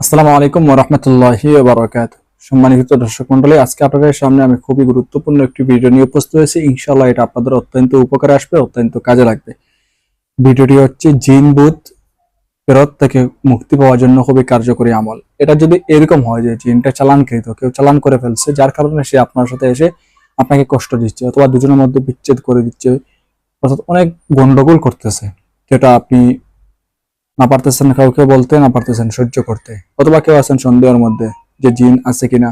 আসসালামু আলাইকুম ওরহমতুল্লাহি বারাকাত সম্মানিত দর্শক মন্ডলী আজকে আপনাদের সামনে আমি খুবই গুরুত্বপূর্ণ একটি ভিডিও নিয়ে উপস্থিত হয়েছি। ইনশাআল্লাহ এটা আপনাদের অত্যন্ত উপকারে আসবে, অত্যন্ত কাজে লাগবে। ভিডিওটি হচ্ছে জিন বুথ ফেরত থেকে মুক্তি পাওয়ার জন্য খুবই কার্যকরী আমল। এটা যদি এরকম হয় যে জিনটা চালানকৃত, কেউ চালান করে ফেলছে, যার কারণে সে আপনার সাথে এসে আপনাকে কষ্ট দিচ্ছে অথবা দুজনের মধ্যে বিচ্ছেদ করে দিচ্ছে, অর্থাৎ অনেক গন্ডগোল করতেছে, যেটা আপনি না পারতেছেন কাউকে বলতে, না পারতেছেন সহ্য করতে, অথবা কেউ আছেন সন্দেহের মধ্যে যে জিন আছে কিনা,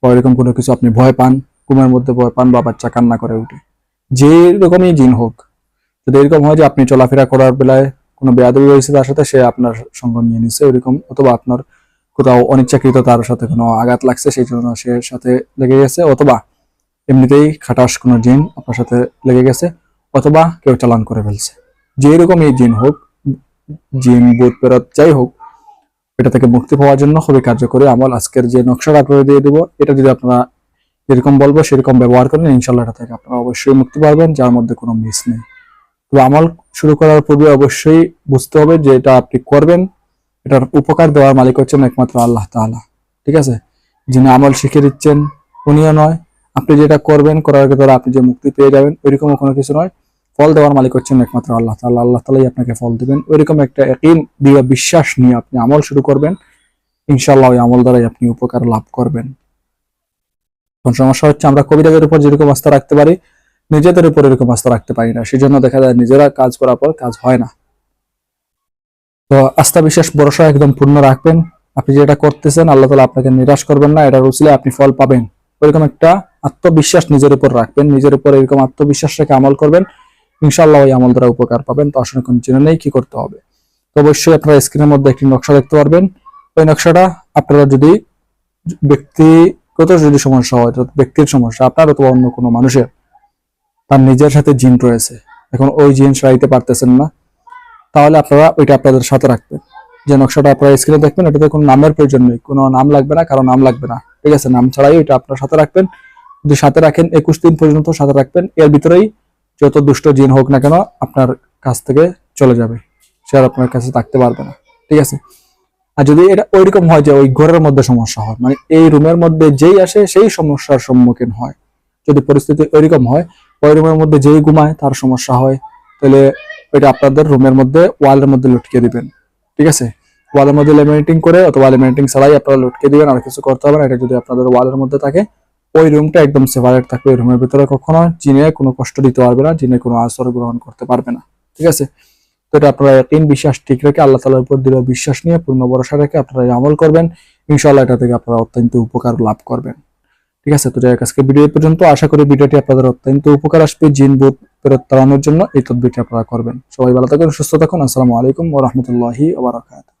বা এরকম কোনো কিছু আপনি ভয় পান, ঘুমের মধ্যে ভয় পান বা বাচ্চা কান্না করে উঠে। যে রকমই জিন হোক, যদি এরকম হয় যে আপনি চলাফেরা করার বেলায় কোনো বেয়াদবি হয়েছে তার সাথে, সে আপনার সঙ্গ নিয়ে নিচ্ছে ওইরকম অথবা আপনার কোথাও অনিচ্ছাকৃত তার সাথে কোনো আঘাত লাগছে, সেই জন্য সে সাথে লেগে গেছে, অথবা এমনিতেই খাটাস কোনো জিন আপনার সাথে লেগে গেছে, অথবা কেউ চালান করে ফেলছে। যে রকমই জিন হোক জিন বুথ পেরত যাই হোক, এটা থেকে মুক্তি পাওয়ার জন্য খুবই কার্যকরী আমল। আজকের যে নকশাটা আপনারা দিয়ে দেবো, এটা যদি আপনারা যেরকম বলব, সেরকম ব্যবহার করেন ইনশাল্লাহ এটা থেকে আপনারা অবশ্যই মুক্তি পাবেন, যার মধ্যে কোনো মিস নেই। তো আমল শুরু করার পূর্বে অবশ্যই বুঝতে হবে যে এটা আপনি করবেন, এটার উপকার দেওয়ার মালিক হচ্ছেন একমাত্র আল্লাহ তাআলা, ঠিক আছে? যিনি আমল শিখে দিচ্ছেন, উনিও নয়। আপনি যেটা করবেন, করার দ্বারা আপনি যে মুক্তি পেয়ে যাবেন ওইরকম কোনো কিছু নয়। ফল দেওয়ার মালিক হচ্ছেন একমাত্র আল্লাহ তাআলা। আল্লাহ তালাই আপনাকে ফল দিবেন। ওইরকম একটা একই দৃঢ় বিশ্বাস নিয়ে আপনি আমল শুরু করবেন। ইনশাআল্লাহ ওই আমল দ্বারাই আপনি উপকার লাভ করবেন। এখন সমস্যা হচ্ছে, আমরা কবিরাজের উপর যেরকম আস্থা রাখতে পারি, নিজেদের উপর এরকম আস্থা রাখতে পারি না। সেই জন্য দেখা যায় নিজেরা কাজ করার পর কাজ হয় না। তো আস্থা বিশ্বাস, ভরসা একদম পূর্ণ রাখবেন। আপনি যেটা করতেছেন, আল্লাহ তালা আপনাকে নিরাশ করবেন না এটা রুচলে আপনি ফল পাবেন। ওইরকম একটা আত্মবিশ্বাস নিজের উপর রাখবেন। নিজের উপর এরকম আত্মবিশ্বাস রেখে আমল করবেন। ইনশাআল্লাহ ওই আমল দ্বারা উপকার পাবেন। তো আসলে কোন জেনে নেই, কি করতে হবে? তো অবশ্যই আপনারা স্ক্রিনের মধ্যে একটি নকশা দেখতে পারবেন। ওই নকশাটা আপনারা যদি ব্যক্তিগত যদি সমস্যা হয় ব্যক্তির সমস্যা, আপনার অথবা অন্য কোনো মানুষের, তার নিজের সাথে জিন রয়েছে, এখন ওই জিন সারাইতে পারতেছেন না, তাহলে আপনারা ওইটা আপনাদের সাথে রাখবেন। যে নকশাটা আপনারা স্ক্রিনে দেখবেন এটাতে কোনো নামের প্রয়োজন নেই, কোনো নাম লাগবে না, কারও নাম লাগবে না, ঠিক আছে? নাম ছাড়াই ওইটা আপনার সাথে রাখবেন। যদি সাথে রাখেন, একুশ দিন পর্যন্ত সাথে রাখবেন, এর ভিতরেই যত দুষ্ট জিন হোক না কেন আপনার কাছ থেকে চলে যাবে। সে আর আপনার কাছে থাকতে পারবে না। ঠিক আছে? আর যদি এটা ওইরকম হয় যে ওই ঘরের মধ্যে সমস্যা হয় মানে এই রুমের মধ্যে যেই আসে সেই সমস্যার সম্মুখীন হয়। যদি পরিস্থিতি ওইরকম হয়, ওই রুমের মধ্যে যেই ঘুমায় তার সমস্যা হয়, তাহলে ওইটা আপনাদের রুমের মধ্যে ওয়ালের মধ্যে লটকে দিবেন। ঠিক আছে? ওয়ালের মধ্যে লেমিনেটিং করে অথবা লেমিনেটিং ছাড়াই আপনারা লটকে দিবেন, আর কিছু করতে হবে না। এটা যদি আপনাদের ওয়ালের মধ্যে থাকে ওই রুমটা একদম সেপারেট থাকবে। ওই রুমের ভিতরে কখনো জিনে কোনো কষ্ট দিতে পারবে না, জিনে কোনো আশ্রয় গ্রহণ করতে পারবে না। ঠিক আছে? তো এটা আপনারা তিন বিশ্বাস ঠিক রেখে আল্লাহ তালার উপর দৃঢ় বিশ্বাস নিয়ে পূর্ণ ভরসা রেখে আপনারা আমল করবেন। ইনশাল্লাহ এটা থেকে আপনারা অত্যন্ত উপকার লাভ করবেন। ঠিক আছে? তো যাই আজকে ভিডিও পর্যন্ত। আশা করি ভিডিওটি আপনাদের অত্যন্ত উপকার আসবে। জিন বুথ ফেরত তাড়ানোর জন্য এই তদবিরটি আপনারা করবেন। সবাই ভালো থাকুন, সুস্থ থাকুন। আসসালামু আলাইকুম ওয়া রাহমাতুল্লাহি ওয়া বারাকাতুহু।